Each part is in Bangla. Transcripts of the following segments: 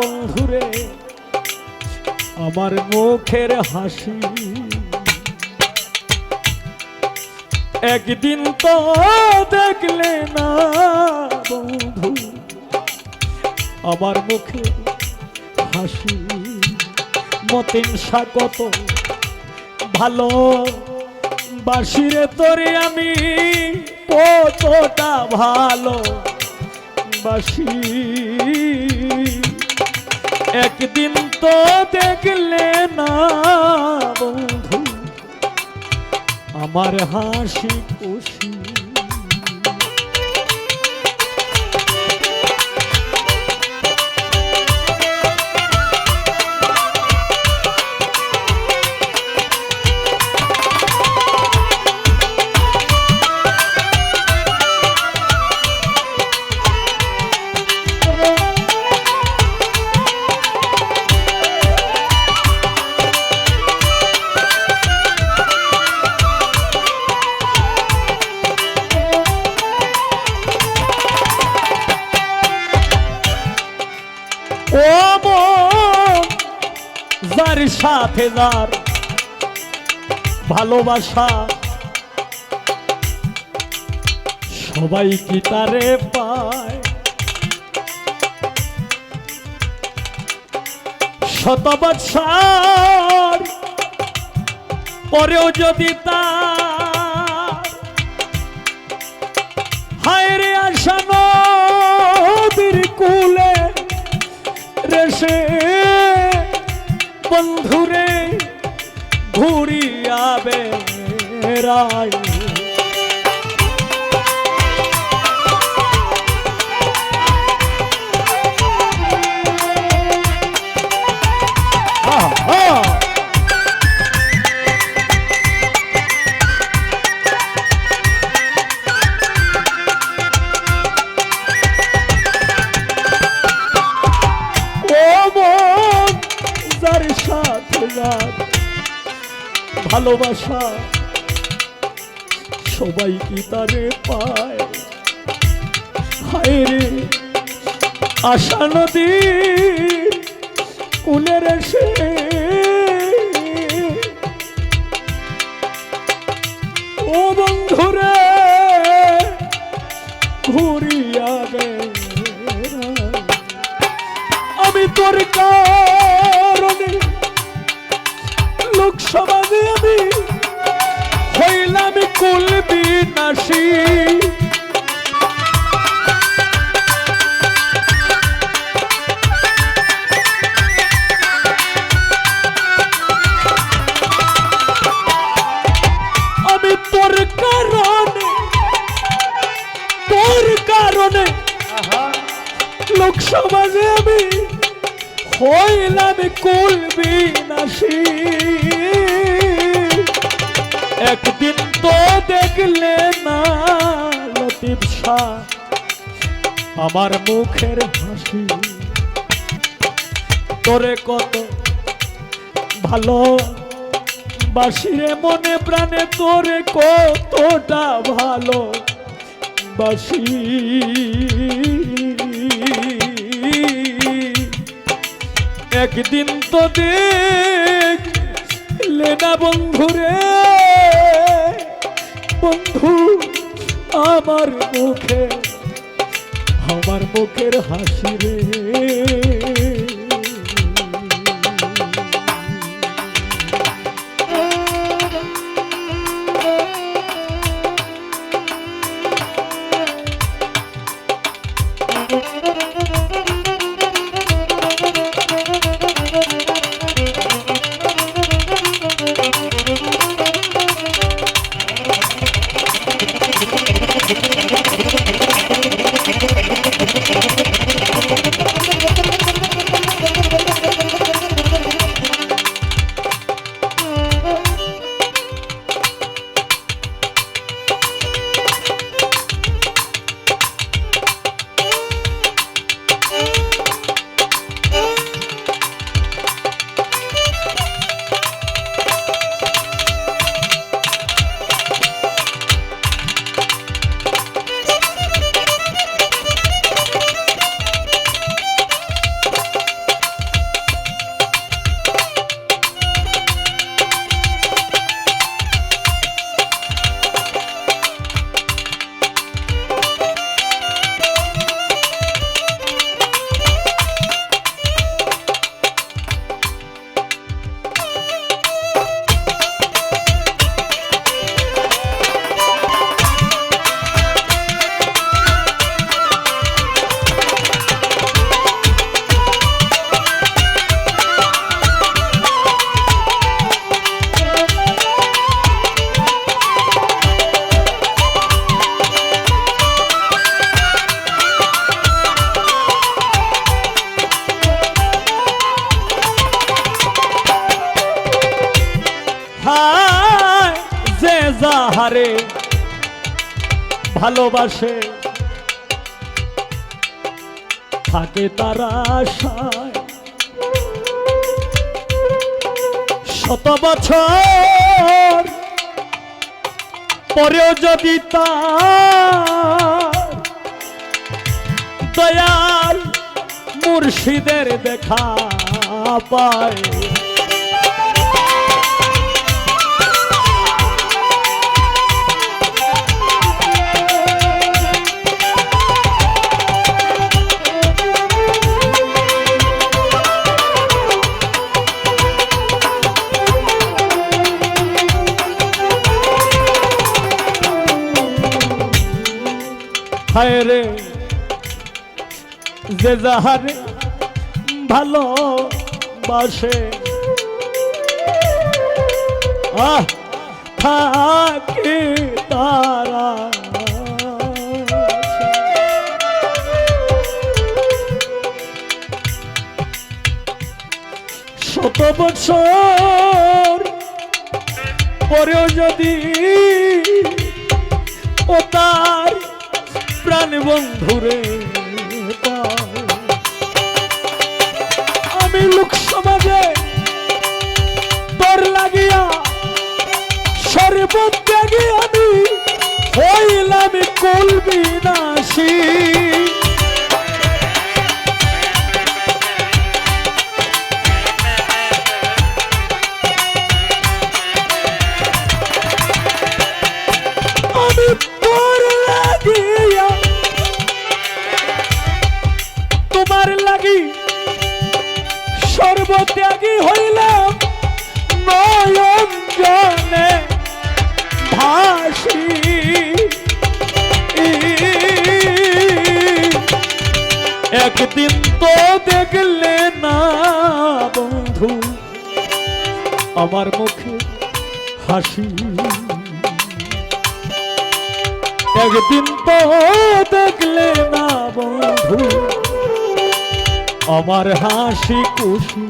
বন্ধুরে, আমার মুখের হাসি। একদিন তো দেখলে না বন্ধু, আমার মুখে হাসি। মতিন স্বাগত ভালো বাসিরে তোরে আমি কতটা ভালো বাসি। একদিন তো দেখলে না বন্ধু আমার হাসি খুশি সাথে যার ভালোবাসা। সবাই কি তারে পায়? শত বৎসর পরেও যদি তার হায় রে আশা বন্ধুরে ঘুরিয়াবে রায়। হায় রে আশা নদী কুলের এসে ও বন্ধুরে, ঘুরিয়া বেড়ায়। আমি তোর কারণে লোকসভাতে আমি হইলাম কুল বিনাশী আমার মুখের হাসি। তোরে কত ভালো বাসিরে মনে প্রাণে, তোরে কতটা ভালো বাসি একদিন তো দেখলে না বন্ধুরে, বন্ধু আমার মুখে আমার মুখের হাসি রে। যাহারে ভালোবাসে থাকে তারা আশায়। শত বছর পরেও যদি তার দয়াল মুর্শিদের দেখা পায় যে যাহারে ভালো বাসে। থাকে তারা। শত বছর পরেও যদি ও তার প্রাণ বন্ধুরে লোক সমাজে তোর লাগিয়া সর্বত্যাগী আমি হইলাম নাসি সর্বত্যাগী হইলাম নয়ন জনে ভাসি। একদিন তো দেখলে না বন্ধু, আমার মুখে হাসি। একদিন তো দেখলে না বন্ধু, আমার হাসি খুশি।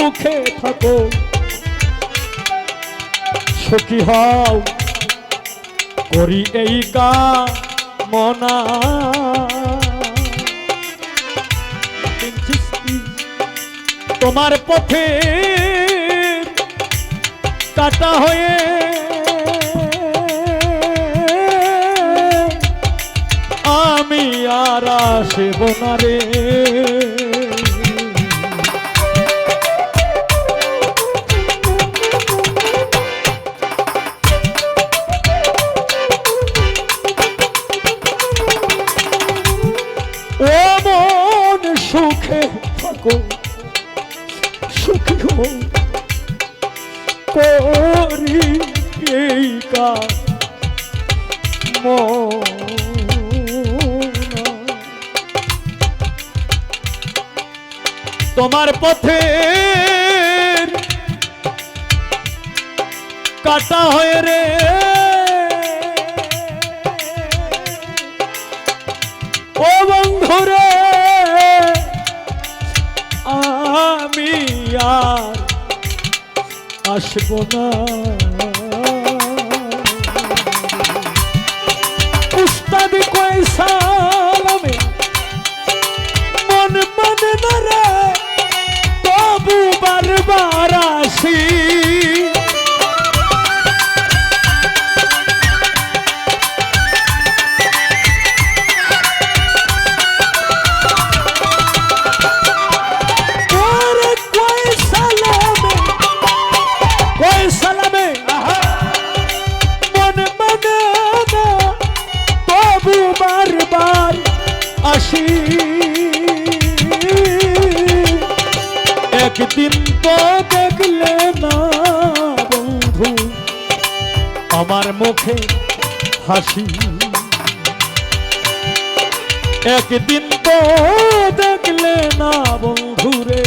সুখে থাকো। সুখী হও, করি এই কা মনা তোমার পথে কাটা হয়ে আমি আর আসব না রে। তোমার পথে কাটা হয়ে রে। ও বন্ধুরে, আমি আর আসব না। উস্তাদ কয় সালামে, মন মন না বারবার আসি। একদিন তো আমার মুখে হাসি। একদিন তো দেখলে না বন্ধুরে,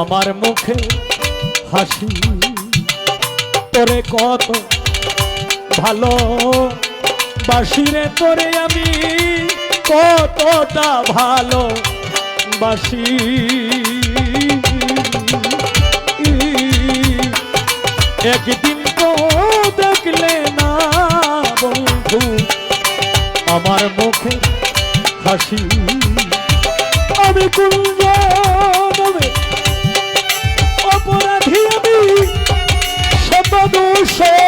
আমার মুখে হাসি। তোরে কত ভালো বাসিরে তোরে আমি কতটা ভালো বাসি একদিন দেখলে না বন্ধু আমার মুখে হাসি। আমি কুঞ্জ অপরাধী আমি শত দোষী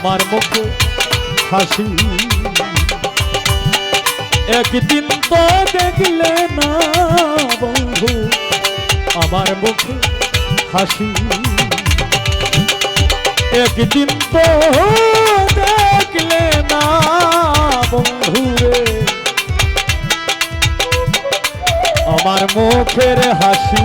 আমার মুখে হাসি। একদিন তো দেখলে না বন্ধু, আমার মুখে হাসি। একদিন তো দেখলে না বন্ধু আমার মুখের হাসি।